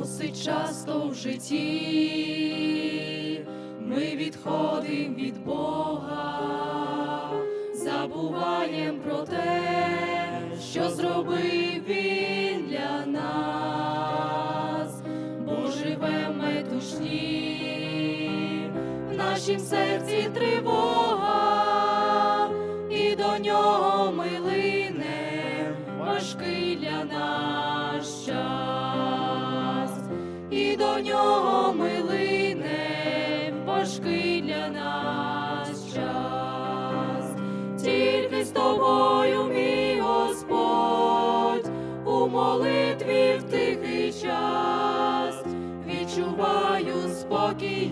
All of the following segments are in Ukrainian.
Досить часто в житті. Ми відходимо від Бога, забуваємо про те, що зробив Він для нас, бо живе в метушні, в нашім серці тривога,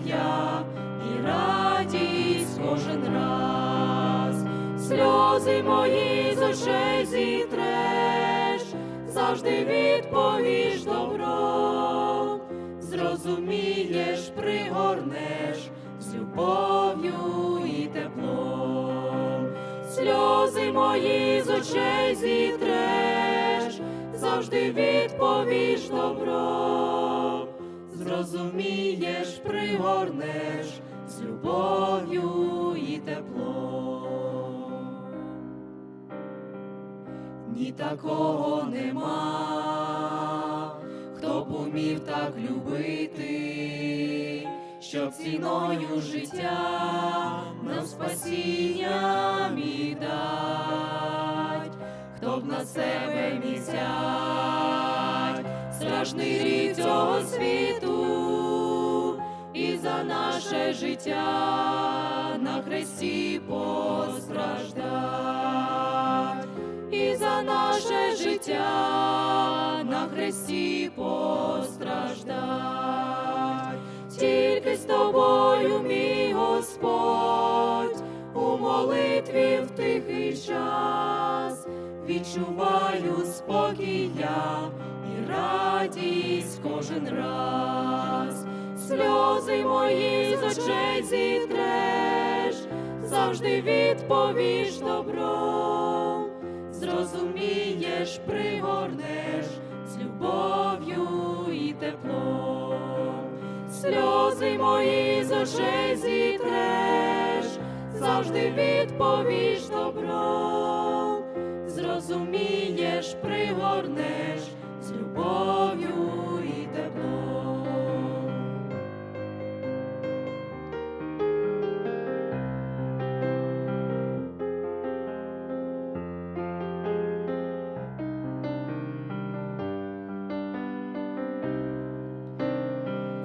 спокій я і радість кожен раз, сльози мої з очей зітреш, завжди відповіш добро, зрозумієш, пригорнеш з любов'ю і теплом, сльози мої з очей зітреш, завжди відповіш добро, зрозумієш, пригорнеш з любов'ю і теплом. Ні такого нема, хто б умів так любити, щоб ціною життя нам спасіння міг дать, хто б на себе міг взять страшний гріх цього світу і за наше життя. На хресті постраждать, і за наше життя. На хресті постраждать, тільки з тобою, мій Господь, у молитві в тихий час. Відчуваю спокій я і радість кожен раз, сльози мої з очей зітреш, завжди відповіш добро, зрозумієш, пригорнеш з любов'ю і теплом, сльози мої з очей зітреш, завжди відповіш добро, зрозумієш, пригорнеш з любов'ю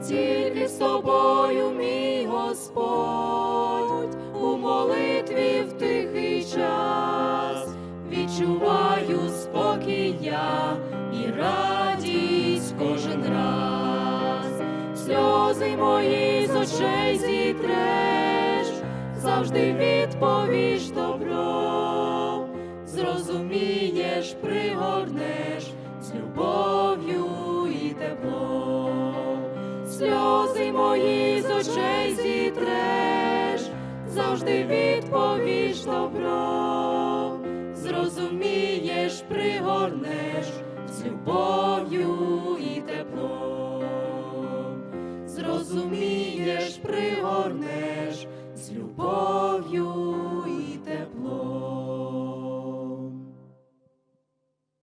Тільки з тобою, мій Господь, у молитві в тихий час відчуваю спокій я і радість кожен раз, сльози мої з очей зітреш, завжди відповіш добро, зрозумієш, пригорнеш з любов'ю і теплом, сльози мої з очей зітреш, завжди відповіш добро, зрозумієш, пригорнеш з любов'ю і теплом, зрозумієш, пригорнеш з любов'ю.